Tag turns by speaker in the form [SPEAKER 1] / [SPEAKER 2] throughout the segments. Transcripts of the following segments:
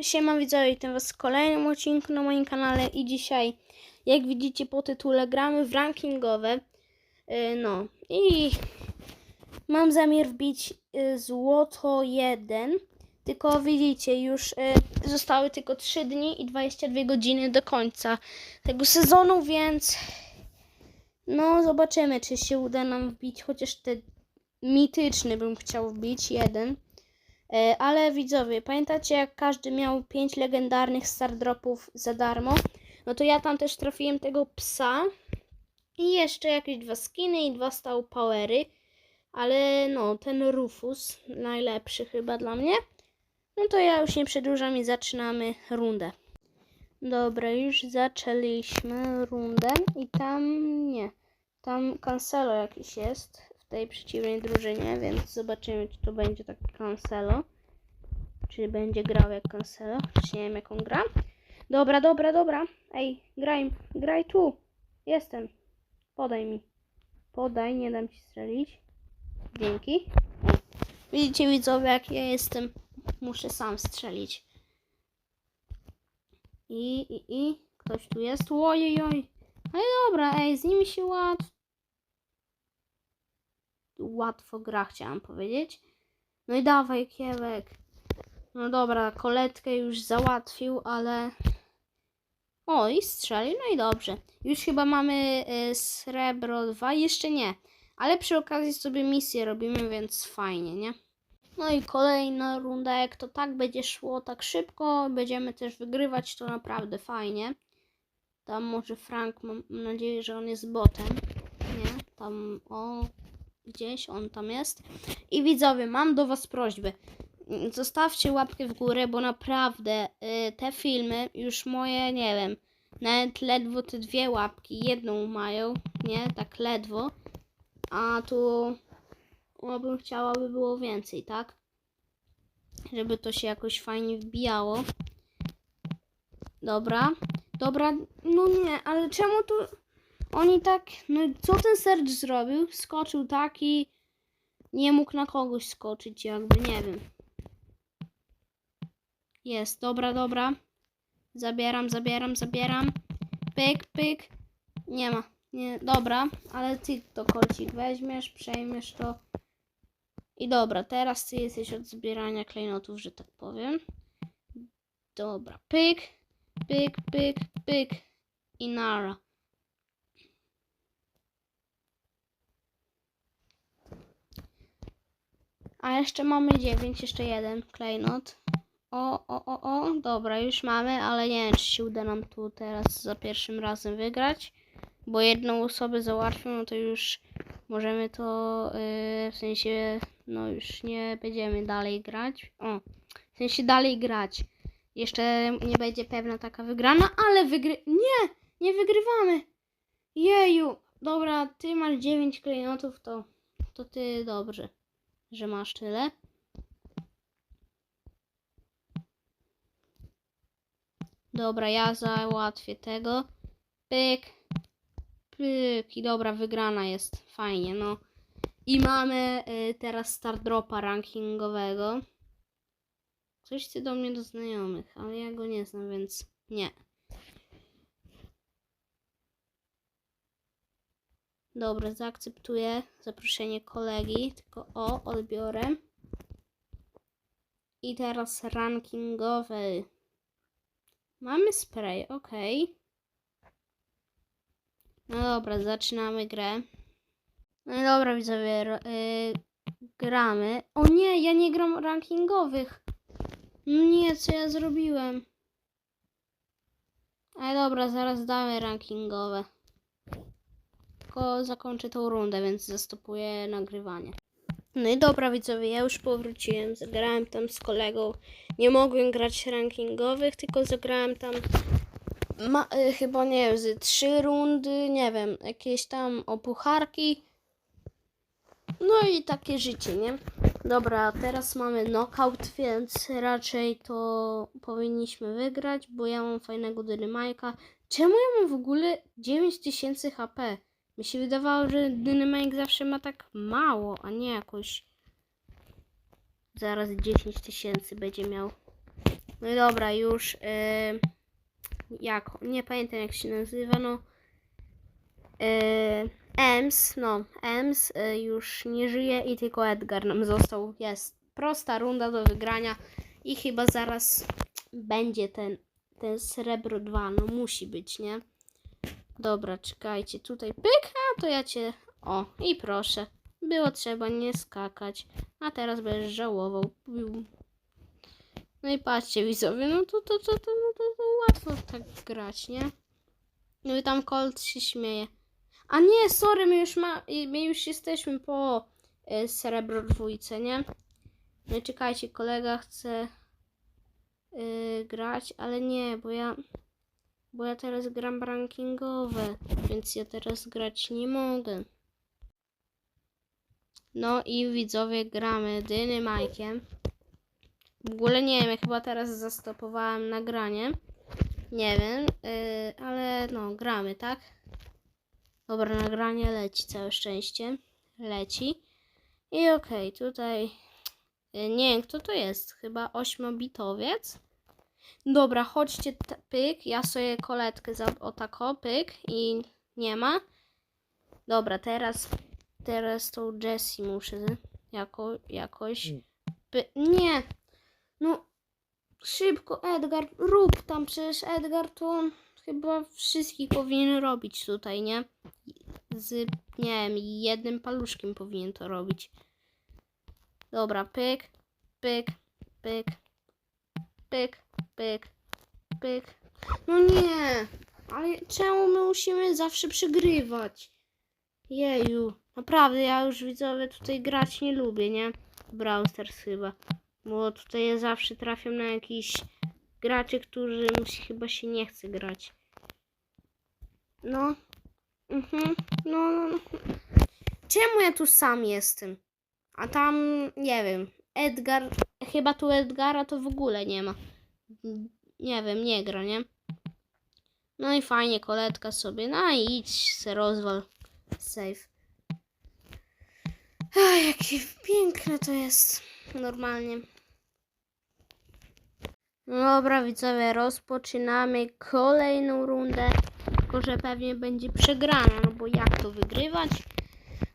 [SPEAKER 1] Siema, widzowie, witam was w kolejnym odcinku na moim kanale i dzisiaj, jak widzicie po tytule, gramy w rankingowe. Yy, No i mam zamiar wbić yy, złoto 1, tylko widzicie, już yy, zostały tylko 3 dni i 22 godziny do końca tego sezonu, więc no zobaczymy, czy się uda nam wbić chociaż te mityczny bym chciał wbić, jeden. E, Ale widzowie, pamiętacie jak każdy miał 5 legendarnych star dropów za darmo? No to ja tam też trafiłem tego psa i jeszcze jakieś dwa skiny i dwa stał powery. Ale no, ten Rufus najlepszy chyba dla mnie. No to ja już nie przedłużam i zaczynamy rundę. Dobra, już zaczęliśmy rundę i tam nie. Tam Cancelo jakiś jest tej przeciwnej drużynie, więc zobaczymy, czy to będzie taki Cancelo. Czy będzie grał jak Cancelo, czy nie wiem jak on gra. Dobra, dobra, dobra. Ej, graj, graj tu. Jestem. Podaj mi. Podaj, nie dam ci strzelić. Dzięki. Widzicie widzowie, jak ja jestem. Muszę sam strzelić. I, i, i. Ktoś tu jest. Ojej, oj. Ale dobra, ej, z nimi się łatwo łatwo gra, chciałam powiedzieć. No i dawaj, Kiewek. No dobra, koletkę już załatwił, ale... O, i strzelił, no i dobrze. Już chyba mamy y, srebro 2, jeszcze nie. Ale przy okazji sobie misję robimy, więc fajnie, nie? No i kolejna runda, jak to tak będzie szło tak szybko, będziemy też wygrywać, to naprawdę fajnie. Tam może Frank, mam nadzieję, że on jest botem. Nie, tam, o, gdzieś on tam jest. I widzowie, mam do Was prośbę. Zostawcie łapkę w górę, bo naprawdę y, te filmy już moje, nie wiem, nawet ledwo te dwie łapki, jedną mają, nie, tak ledwo. A tu o, bym chciała, by było więcej, tak? Żeby to się jakoś fajnie wbijało. Dobra, dobra, no nie, ale czemu tu oni tak, no co ten Serge zrobił? Skoczył tak i nie mógł na kogoś skoczyć, jakby, nie wiem. Jest, dobra, dobra. Zabieram, zabieram, zabieram. Pyk, pyk. Nie ma. Nie, dobra, ale ty to kolcik weźmiesz, przejmiesz to. I dobra, teraz ty jesteś od zbierania klejnotów, że tak powiem. Dobra, pyk, pyk, pyk, pyk. I nara. A jeszcze mamy 9, jeszcze jeden klejnot. O, o, o, o, dobra, już mamy, ale nie wiem, czy się uda nam tu teraz za pierwszym razem wygrać. Bo jedną osobę załatwią, no to już możemy to, yy, w sensie, no już nie będziemy dalej grać. O, w sensie dalej grać. Jeszcze nie będzie pewna taka wygrana, ale wygry... Nie! Nie wygrywamy! Jeju! Dobra, ty masz 9 klejnotów, to, to ty dobrze że masz tyle. Dobra, ja załatwię tego. Pyk. Pyk. I dobra, wygrana jest. Fajnie, no. I mamy y, teraz start dropa rankingowego. Coś chce do mnie do znajomych, ale ja go nie znam, więc nie. Dobra, zaakceptuję zaproszenie kolegi, tylko o, odbiorę. I teraz rankingowy. Mamy spray, ok. No dobra, zaczynamy grę. No dobra, widzowie, yy, gramy. O nie, ja nie gram rankingowych. No nie, co ja zrobiłem? Ale dobra, zaraz damy rankingowe tylko zakończę tą rundę, więc zastopuję nagrywanie. No i dobra widzowie, ja już powróciłem, zagrałem tam z kolegą. Nie mogłem grać rankingowych, tylko zagrałem tam ma, y, chyba nie wiem, z trzy rundy, nie wiem, jakieś tam opucharki. No i takie życie, nie? Dobra, teraz mamy knockout, więc raczej to powinniśmy wygrać, bo ja mam fajnego dynamajka. Czemu ja mam w ogóle 9000 HP? Mi się wydawało, że Dynamite zawsze ma tak mało, a nie jakoś. Zaraz 10 tysięcy będzie miał. No i dobra, już. Yy, jak? Nie pamiętam jak się nazywa, no. Yy, Ems, no. Ems yy, już nie żyje i tylko Edgar nam został. Jest prosta runda do wygrania i chyba zaraz będzie ten, ten srebro 2. No musi być, nie? Dobra, czekajcie, tutaj pyk, a to ja cię. O, i proszę. Było trzeba nie skakać. A teraz będziesz żałował. No i patrzcie, widzowie, no to, to, to, to, no to, to łatwo tak grać, nie? No i tam Colt się śmieje. A nie, sorry, my już, ma, my już jesteśmy po y, srebro dwójce, nie? No czekajcie, kolega chce y, grać, ale nie, bo ja bo ja teraz gram rankingowe, więc ja teraz grać nie mogę. No i widzowie gramy Dynamajkiem. W ogóle nie wiem, ja chyba teraz zastopowałem nagranie. Nie wiem, yy, ale no, gramy, tak? Dobra, nagranie leci, całe szczęście. Leci. I okej, tutaj... Yy, nie wiem, kto to jest. Chyba ośmobitowiec. Dobra, chodźcie, pyk. Ja sobie koletkę za o tako, pyk. I nie ma. Dobra, teraz... Teraz tą Jessie muszę jako, jakoś... Py- nie! No, szybko, Edgar, rób tam, przecież Edgar to on chyba wszystkich powinien robić tutaj, nie? Z, nie wiem, jednym paluszkiem powinien to robić. Dobra, pyk, pyk, pyk, pyk, pyk, pyk. No nie, ale czemu my musimy zawsze przegrywać? Jeju, naprawdę, ja już widzowie tutaj grać nie lubię, nie? Brawl chyba. Bo tutaj ja zawsze trafiam na jakichś graczy, którym się- chyba się nie chce grać. No. Mhm. No, no, no. Czemu ja tu sam jestem? A tam, nie wiem, Edgar, chyba tu Edgara to w ogóle nie ma. Nie wiem, nie gra, nie? No i fajnie, koletka sobie. No i idź se rozwal. Save. Ach, jakie piękne to jest. Normalnie. No Dobra, widzowie, rozpoczynamy kolejną rundę. Tylko, że pewnie będzie przegrana, no bo jak to wygrywać?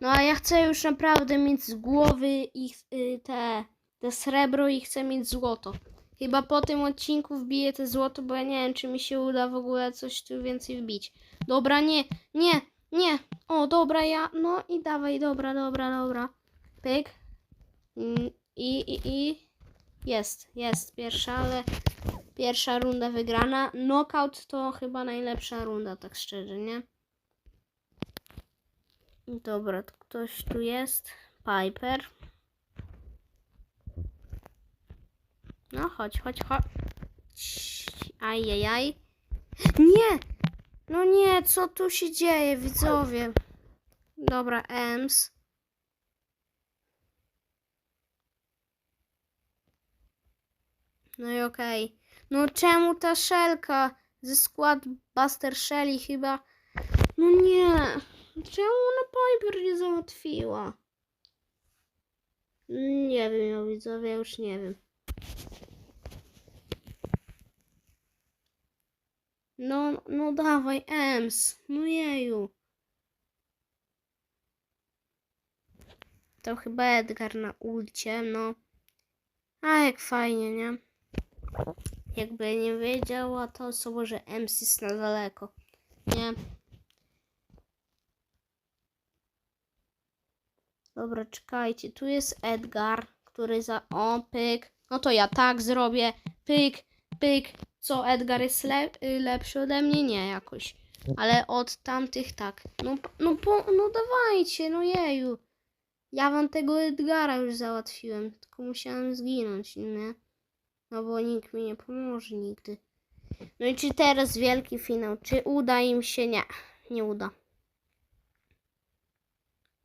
[SPEAKER 1] No a ja chcę już naprawdę mieć z głowy ich y, te, te srebro i chcę mieć złoto. Chyba po tym odcinku wbiję te złoto, bo ja nie wiem, czy mi się uda w ogóle coś tu więcej wbić. Dobra, nie, nie, nie. O, dobra, ja, no i dawaj, dobra, dobra, dobra. Pyk. Mm, I, i, i. Jest, jest pierwsza, ale pierwsza runda wygrana. Knockout to chyba najlepsza runda, tak szczerze, nie? Dobra, to ktoś tu jest. Piper. No, chodź, chodź, chodź. Ajajaj. Nie! No nie, co tu się dzieje, widzowie? Dobra, Ems. No i okej. No czemu ta szelka ze skład Buster Shelly chyba... No nie. Czemu ona Piper nie załatwiła? Nie wiem, ja widzowie, już nie wiem. No, no dawaj, Ems. No jeju. To chyba Edgar na ulcie, no. A jak fajnie, nie? Jakby nie wiedziała to osoba, że Ems jest na daleko. Nie? Dobra, czekajcie. Tu jest Edgar, który za... O, pyk. No to ja tak zrobię. Pyk, pyk. Co, Edgar jest le... y, lepszy ode mnie? Nie, jakoś. Ale od tamtych tak. No, no, po... no dawajcie, no jeju. Ja wam tego Edgara już załatwiłem, tylko musiałem zginąć, nie? No bo nikt mi nie pomoże nigdy. No i czy teraz wielki finał? Czy uda im się? Nie, nie uda.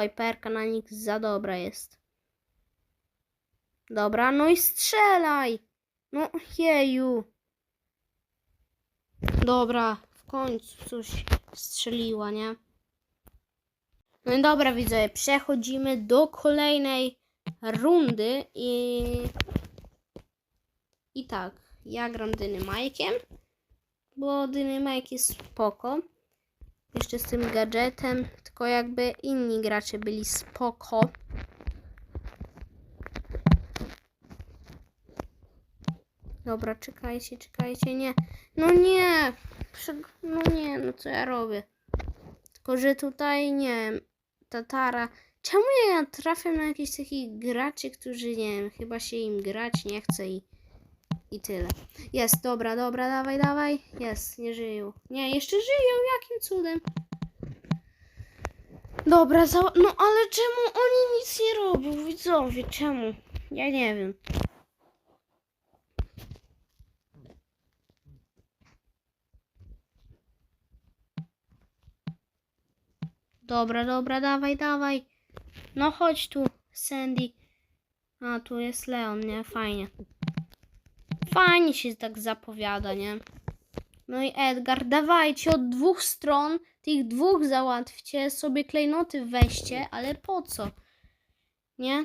[SPEAKER 1] Piperka na nich za dobra jest. Dobra, no i strzelaj! No jeju. Dobra, w końcu coś strzeliła, nie? No i dobra, widzowie, przechodzimy do kolejnej rundy i... I tak, ja gram Dynamajkiem, bo Dynamajk jest spoko. Jeszcze z tym gadżetem, tylko jakby inni gracze byli spoko. Dobra, czekajcie, czekajcie, nie. No nie! No nie, no co ja robię? Tylko, że tutaj, nie wiem, Tatara... Czemu ja trafiam na jakichś takich graczy, którzy, nie wiem, chyba się im grać nie chce i... I tyle. Jest, dobra, dobra, dawaj, dawaj. Jest, nie żyją. Nie, jeszcze żyją, jakim cudem? Dobra, za... no ale czemu oni nic nie robią, widzowie, czemu? Ja nie wiem. Dobra, dobra, dawaj, dawaj. No chodź tu, Sandy. A, tu jest Leon, nie? Fajnie. Fajnie się tak zapowiada, nie? No i Edgar, dawajcie od dwóch stron, tych dwóch załatwcie, sobie klejnoty weźcie, ale po co? Nie?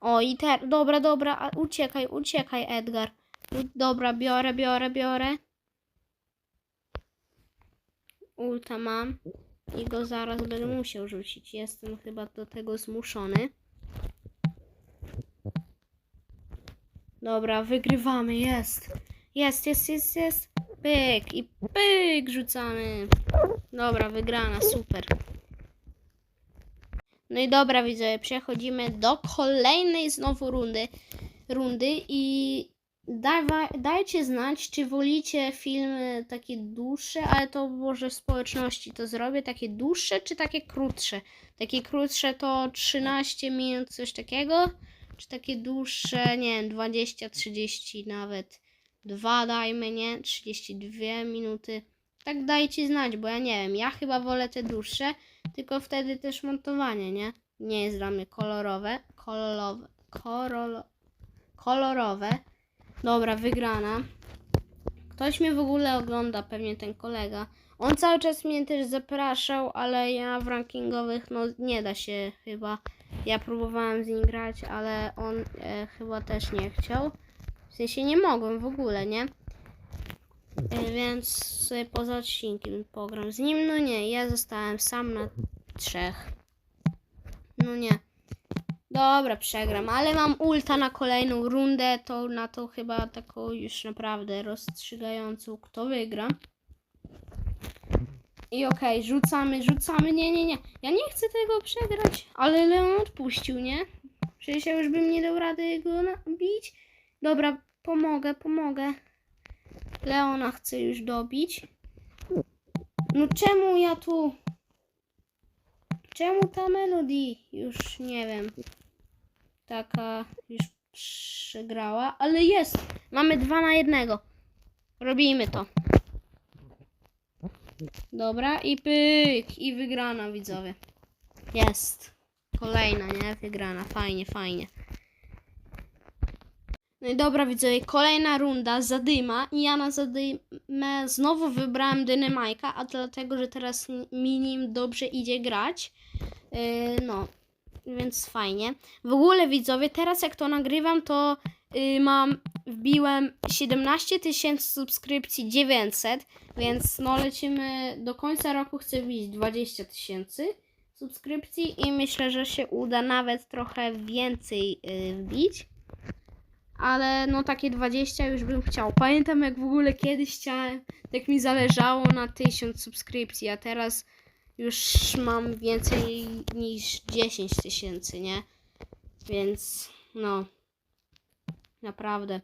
[SPEAKER 1] O, i ter, dobra, dobra, uciekaj, uciekaj, Edgar. Dobra, biorę, biorę, biorę. Ulta mam. I go zaraz będę musiał rzucić. Jestem chyba do tego zmuszony. Dobra, wygrywamy, jest. Jest, jest, jest, jest. Pyk i pyk rzucamy. Dobra, wygrana, super. No i dobra, widzowie, przechodzimy do kolejnej znowu rundy. Rundy i dajcie znać, czy wolicie filmy takie dłuższe, ale to może w społeczności to zrobię, takie dłuższe czy takie krótsze. Takie krótsze to 13 minut, coś takiego, czy takie dłuższe, nie wiem, 20, 30 nawet. Dwa dajmy, nie? 32 minuty. Tak dajcie znać, bo ja nie wiem, ja chyba wolę te dłuższe, tylko wtedy też montowanie, nie? Nie jest dla mnie kolorowe, kolorowe, koloro, kolorowe. Dobra, wygrana. Ktoś mnie w ogóle ogląda, pewnie ten kolega. On cały czas mnie też zapraszał, ale ja w rankingowych, no nie da się chyba. Ja próbowałem z nim grać, ale on e, chyba też nie chciał. W sensie nie mogłem w ogóle, nie? E, więc sobie poza odcinkiem pogram z nim. No nie, ja zostałem sam na trzech. No nie. Dobra, przegram, ale mam ulta na kolejną rundę, to na to chyba taką już naprawdę rozstrzygającą, kto wygra. I okej, rzucamy, rzucamy, nie, nie, nie, ja nie chcę tego przegrać, ale Leon odpuścił, nie? Przecież ja już bym nie dał rady go bić. Dobra, pomogę, pomogę. Leona chcę już dobić. No czemu ja tu... Czemu ta melody już nie wiem taka już przegrała, ale jest. Mamy dwa na jednego. Robimy to. Dobra, i pyk, i wygrana, widzowie. Jest. Kolejna, nie? Wygrana. Fajnie, fajnie. No i dobra, widzowie, kolejna runda zadyma i ja na zadymę znowu wybrałem Dynamajka, a dlatego, że teraz mi nim dobrze idzie grać. Yy, no, więc fajnie. W ogóle widzowie, teraz jak to nagrywam, to y, mam, wbiłem 17 tysięcy subskrypcji 900, więc no lecimy, do końca roku chcę wbić 20 tysięcy subskrypcji i myślę, że się uda nawet trochę więcej y, wbić. Ale no takie 20 już bym chciał. Pamiętam jak w ogóle kiedyś chciałem, tak mi zależało na 1000 subskrypcji, a teraz już mam więcej niż 10 tysięcy, nie? Więc no, naprawdę.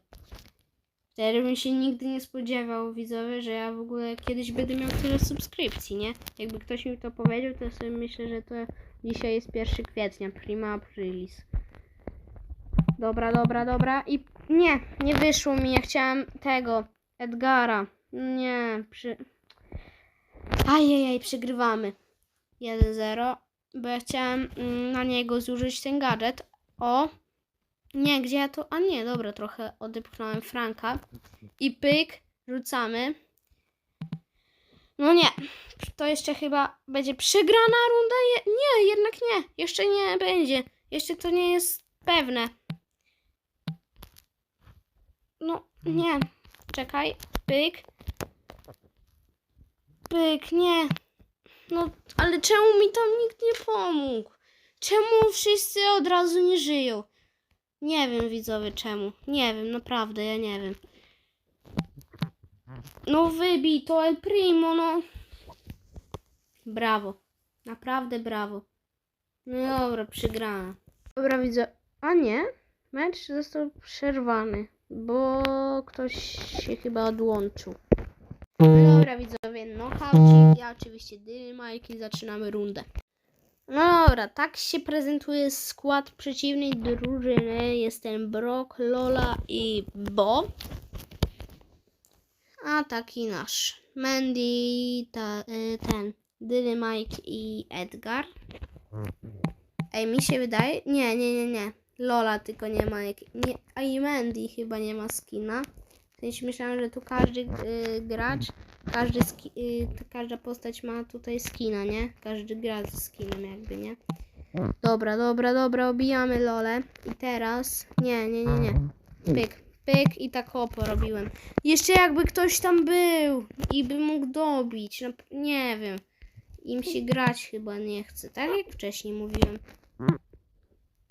[SPEAKER 1] Wtedy bym się nigdy nie spodziewał, widzowie, że ja w ogóle kiedyś będę miał tyle subskrypcji, nie? Jakby ktoś mi to powiedział, to sobie myślę, że to dzisiaj jest 1 kwietnia, prima aprilis. Dobra, dobra, dobra. I nie, nie wyszło mi. Ja chciałem tego, Edgara. Nie, przy... Ajajaj, przegrywamy. 1-0, bo ja chciałem mm, na niego zużyć ten gadżet. O! Nie, gdzie ja to... A nie, dobra, trochę odepchnąłem Franka. I pyk, rzucamy. No nie, to jeszcze chyba będzie przegrana runda. Je... Nie, jednak nie. Jeszcze nie będzie. Jeszcze to nie jest pewne. No, nie. czekaj, pyk. Pyk, nie. No, ale czemu mi tam nikt nie pomógł? Czemu wszyscy od razu nie żyją? Nie wiem, widzowie, czemu. Nie wiem, naprawdę, ja nie wiem. No wybij to El Primo, no. Brawo. Naprawdę brawo. No dobra, przegrana. Dobra, widzę. A nie, mecz został przerwany, bo ktoś się chyba odłączył. No dobra, widzowie, nokaucik. Ja oczywiście Dynamite i zaczynamy rundę. No dobra, tak się prezentuje skład przeciwnej drużyny. Jest ten Brock, Lola i Bo. A taki nasz. Mandy, ta, y, ten, Dynamite i Edgar. Ej, mi się wydaje. Nie, nie, nie, nie. Lola tylko nie ma. Jak... Nie, a i Mandy chyba nie ma skina. W sensie myślałam, że tu każdy y, gracz, każdy y, każda postać ma tutaj skina, nie? Każdy gra ze skinem jakby, nie? Dobra, dobra, dobra, obijamy Lolę. I teraz. Nie, nie, nie, nie. Pyk, pyk i tak o porobiłem. Jeszcze jakby ktoś tam był i by mógł dobić. No, nie wiem. Im się grać chyba nie chce. Tak jak wcześniej mówiłem.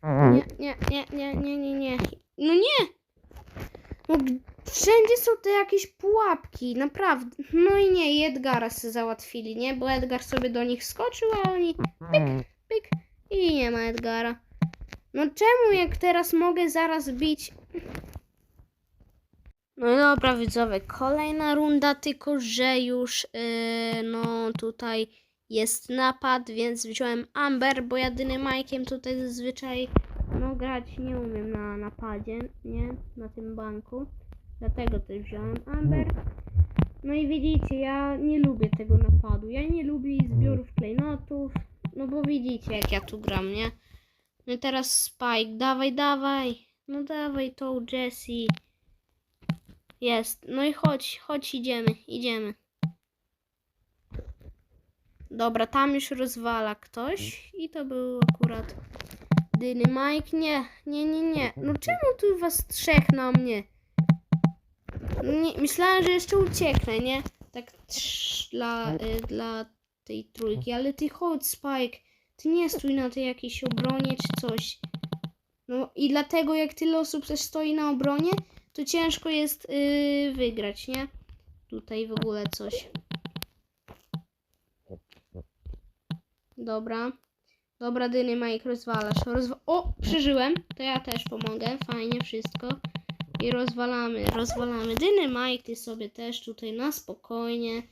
[SPEAKER 1] Nie, nie, nie, nie, nie, nie, nie. No nie! No, wszędzie są te jakieś pułapki, naprawdę. No i nie, i Edgara sobie załatwili, nie? Bo Edgar sobie do nich skoczył, a oni pyk, pyk i nie ma Edgara. No czemu jak teraz mogę zaraz bić? No i dobra widzowie, kolejna runda, tylko że już yy, no tutaj jest napad, więc wziąłem Amber, bo ja Dynamajkiem tutaj zazwyczaj no grać nie umiem na napadzie, nie? Na tym banku. Dlatego też wziąłem Amber. No i widzicie, ja nie lubię tego napadu. Ja nie lubię zbiorów klejnotów. No bo widzicie, jak ja tu gram, nie? No i teraz Spike, dawaj, dawaj. No dawaj tą Jessie. Jest. No i chodź, chodź, idziemy, idziemy. Dobra, tam już rozwala ktoś i to był akurat Dyny Mike. Nie, nie, nie, nie. No czemu tu was trzech na mnie? Nie, myślałem, że jeszcze ucieknę, nie? Tak trz, dla, y, dla tej trójki, ale ty chodź Spike. Ty nie stój na tej jakiejś obronie czy coś. No i dlatego jak tyle osób też stoi na obronie, to ciężko jest yy, wygrać, nie? Tutaj w ogóle coś. Dobra. Dobra, dyny Mike, rozwalasz. Rozwa o, przeżyłem. To ja też pomogę. Fajnie wszystko. I rozwalamy, rozwalamy. Dyny Mike, ty sobie też tutaj na spokojnie.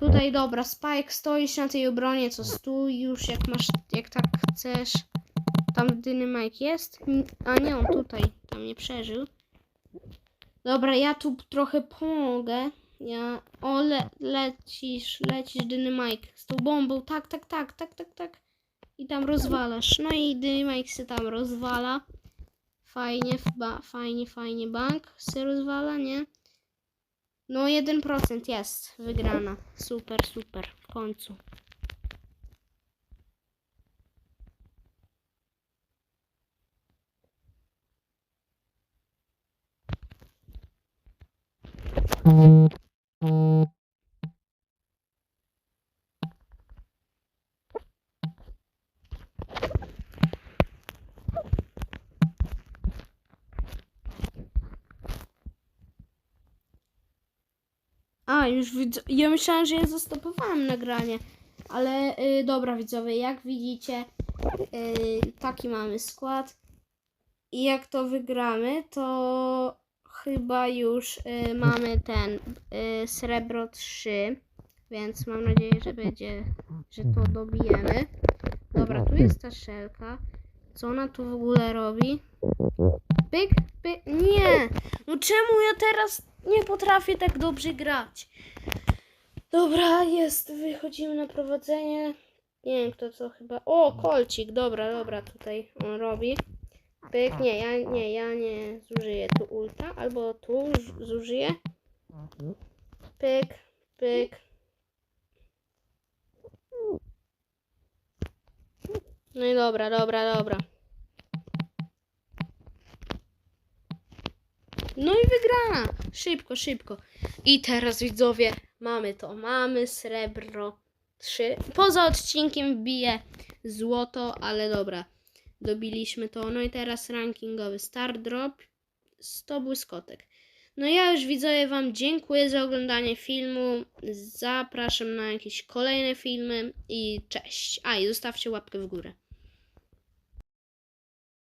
[SPEAKER 1] Tutaj dobra, Spike, stoisz na tej obronie, co stój już jak masz, jak tak chcesz. Tam dyny Mike jest. A nie, on tutaj. Tam nie przeżył. Dobra, ja tu trochę pomogę. Ja. O, le, lecisz, lecisz, dyny Mike. Z tą bombą. Tak, tak, tak, tak, tak, tak. I tam rozwalasz. No i dyny Mike się tam rozwala. Fajnie, ba, fajnie, fajnie. Bank się rozwala, nie? No 1% jest. Wygrana. Super, super. W końcu. A, już widzę. Ja myślałam, że ja zastopowałam nagranie. Ale y, dobra, widzowie, jak widzicie, y, taki mamy skład. I jak to wygramy, to chyba już y, mamy ten y, srebro 3. Więc mam nadzieję, że będzie, że to dobijemy. Dobra, tu jest ta szelka. Co ona tu w ogóle robi? Pyk, pyk. Nie! No czemu ja teraz nie potrafię tak dobrze grać? Dobra, jest. Wychodzimy na prowadzenie. Nie wiem kto co chyba. O, kolcik. Dobra, dobra, tutaj on robi. Pyk, nie, ja nie, ja nie zużyję tu ulta, albo tu zużyję. Pyk, pyk. No i dobra, dobra, dobra. No i wygrana. Szybko, szybko. I teraz widzowie, mamy to. Mamy srebro 3. Poza odcinkiem wbije złoto, ale dobra. Dobiliśmy to. No i teraz rankingowy Star Drop 100 błyskotek. No ja już widzowie Wam dziękuję za oglądanie filmu. Zapraszam na jakieś kolejne filmy i cześć. A i zostawcie łapkę w górę.